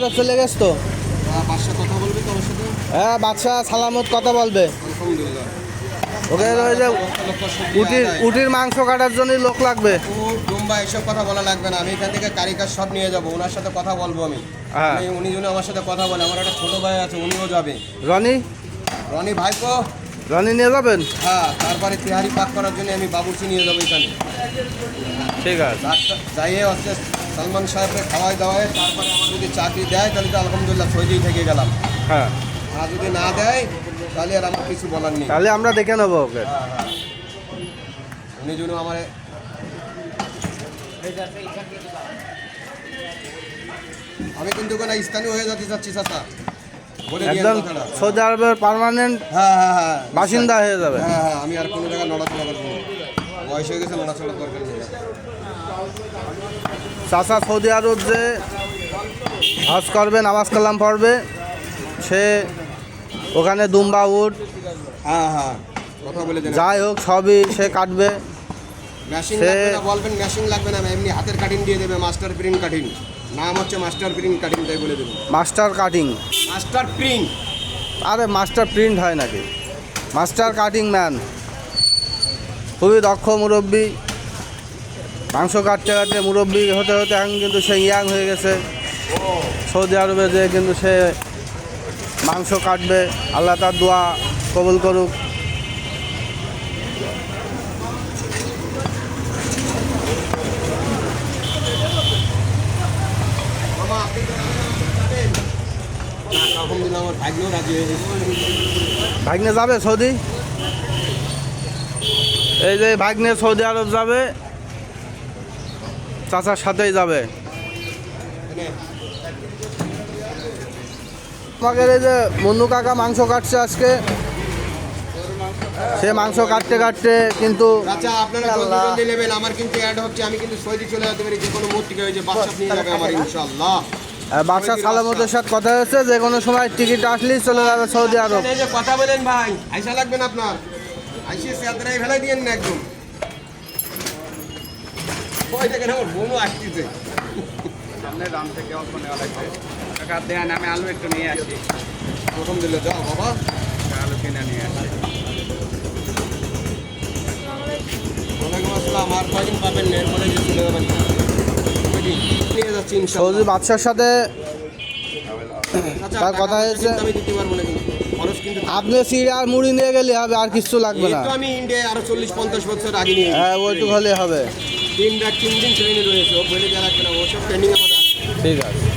চলে গেছ তো। সাথে? হ্যাঁ বাদশা সালামত কথা বলবে। ওকে যে উটির উটির মাংস কাটার জন্য লোক লাগবে। ডুম্বা এসব কথা বলা লাগবে না। আমি এখান থেকে কারিকার সব নিয়ে যাব। ওনার সাথে কথা বলব আমি। হ্যাঁ। উনি- যেন আমার সাথে কথা বলে। আমার একটা ছোট ভাই আছে উনিও যাবে। রনি? রনি ভাইপো রনি নিয়ে যাবেন? হ্যাঁ তারপরে তিহারি পাক করার জন্য আমি বাবুর্চি নিয়ে যাব এখানে। ঠিক আছে। যাইয়ে হচ্ছে। সালমান সাহেবকে খাওয়াই দাওয়ায় তারপরে আমার যদি চাকরি দেয় তাহলে তো আলহামদুলিল্লাহ সৌদিই থেকে গেলাম। হ্যাঁ। আর যদি না দেয় তাহলে আর আমার কিছু বলার নেই। তাহলে আমরা দেখে নেব ওকে। হ্যাঁ হ্যাঁ। উনি যেন আমার আমি কিন্তু কোনো স্থানীয় হয়ে যেতে চাচ্ছি চাচা একদম সৌদি আরবের পার্মানেন্ট হ্যাঁ হ্যাঁ হ্যাঁ। বাসিন্দা হয়ে যাবে। হ্যাঁ হ্যাঁ আমি আর কোনো জায়গায় নড়াচড়া করব বয়স হয়ে গেছে নড়াচড়ার দরকার নেই। চাষা সৌদি আরব যে হজ করবে নামাজ কালাম পড়বে সে ওখানে দুম্বা উট হ্যাঁ হ্যাঁ কথা বলে যাই হোক সবই সে কাটবে। ম্যাশিং লাগবে না বলবেন ম্যাশিং লাগবে না এমনি হাতের কাটিং দিয়ে দেবে মাস্টার প্রিন্ট কাটিং নাম হচ্ছে মাস্টার প্রিন্ট কাটিং তাই বলে দেবো। মাস্টার কাটিং মাস্টার প্রিন্ট আরে মাস্টার প্রিন্ট হয় নাকি? মাস্টার কাটিং ম্যান খুবই দক্ষ মুরব্বী, মাংস কাটতে কাটতে মুরব্বী হতে হতে এখন কিন্তু সে ইয়াং হয়ে গেছে। সৌদি আরবে যে কিন্তু সে মাংস কাটবে, আল্লাহ তার দোয়া কবুল করুক। ভাগ্নে যাবে সৌদি? এই যে ভাগ্নে সৌদি আরব যাবে চাচার সাথেই যাবে। আমাদের এই যে মন্নু কাকা মাংস কাটছে আজকে সে মাংস কাটতে কাটতে কিন্তু আচ্ছা আপনারা জলদি জলদি নেবেন আমার কিন্তু অ্যাড হচ্ছে আমি কিন্তু সৌদি চলে যেতে পারি যে কোনো মুহূর্তে ওই যে বাচ্চা নিয়ে যাবে আমার ইনশাআল্লাহ। বাদশা সালামতের সাথে কথা হয়েছে যে কোনো সময় টিকিট আসলেই চলে যাবে সৌদি আরব। কথা বলেন ভাই আইসা লাগবেন আপনার। আইসিয়ে সেদ্রাই ফেলাই দিয়েন না একদম। ওই দেখেন আমার বোনও আসতেছে। সামনে দাম থেকে অল্প নেওয়া লাগবে। টাকা দেন আমি আলু একটু নিয়ে আসি। আলহামদুলিল্লাহ যাও বাবা। আলু কিনে নিয়ে আসি। ওয়ালাইকুম আসসালাম আর কয়দিন পাবেন না এরপরে যে চলে যাবেন কয়দিন? নিয়ে যাচ্ছি সৌদি বাদশার সাথে আচ্ছা, তার কথা হয়েছে- আমি দিতে পারব না কিন্তু। খরচ কিন্তু আপনি সিঁড়ি আর মুড়ি নিয়ে গেলে হবে আর কিছু লাগবে না। আমি ইন্ডিয়ায় আরও চল্লিশ পঞ্চাশ বছর আগে নিয়ে। হ্যাঁ ওইটুকু হলে হবে। তিন রাত তিন দিন ট্রেনে রয়েছে। ও বলে যারা ওসব ট্রেনিং আমার ঠিক আছে।